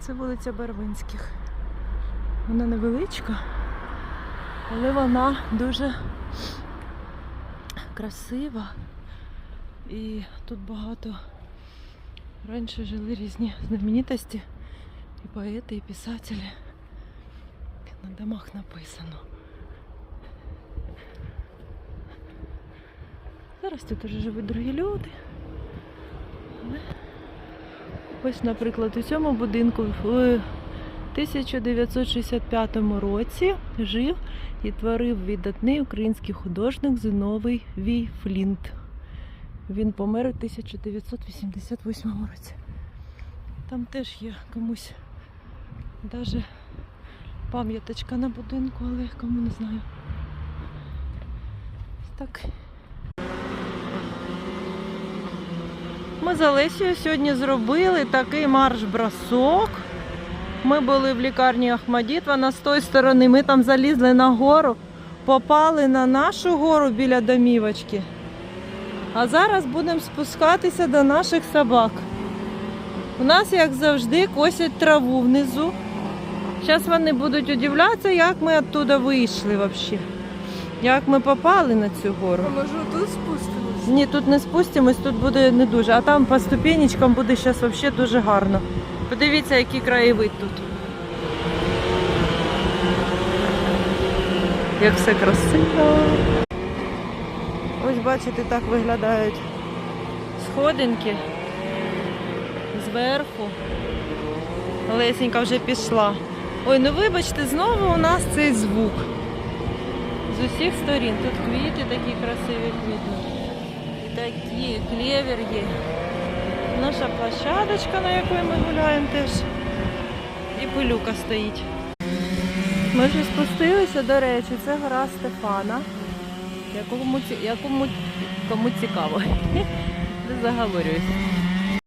Це вулиця Барвинських. Вона невеличка, але вона дуже красива. І тут багато раніше жили різні знаменитості, і поети, і писателі. На домах написано. Зараз тут вже живуть другі люди. Але Ось, наприклад, у цьому будинку в 1965 році жив і творив віддатний український художник Зиновий Вій Флінт. Він помер у 1988 році. Там теж є комусь навіть пам'яточка на будинку, але кому не знаю. Так. Ми з Олесією сьогодні зробили такий марш-бросок. Ми були в лікарні Ахмадітова з тої сторони. Ми там залізли на гору, попали на нашу гору біля домівочки. А зараз будемо спускатися до наших собак. У нас, як завжди, косять траву внизу. Зараз вони будуть удивлятися, як ми оттуда вийшли взагалі. Як ми попали на цю гору. А може тут спустимось? Ні, тут не спустимось, тут буде не дуже. А там по ступенечкам буде зараз взагалі дуже гарно. Подивіться, який краєвид тут. Як все красиво. Ось бачите, так виглядають сходинки зверху. Лесенька вже пішла. Ой, ну вибачте, знову у нас цей звук. З усіх сторін. Тут квіти такі красиві квітнуть. Такі, клевер. Наша площадочка, на якій ми гуляємо теж. І пилюка стоїть. Ми вже спустилися, до речі, це гора Стефана. Якому, якому кому цікаво. Не заговорююсь.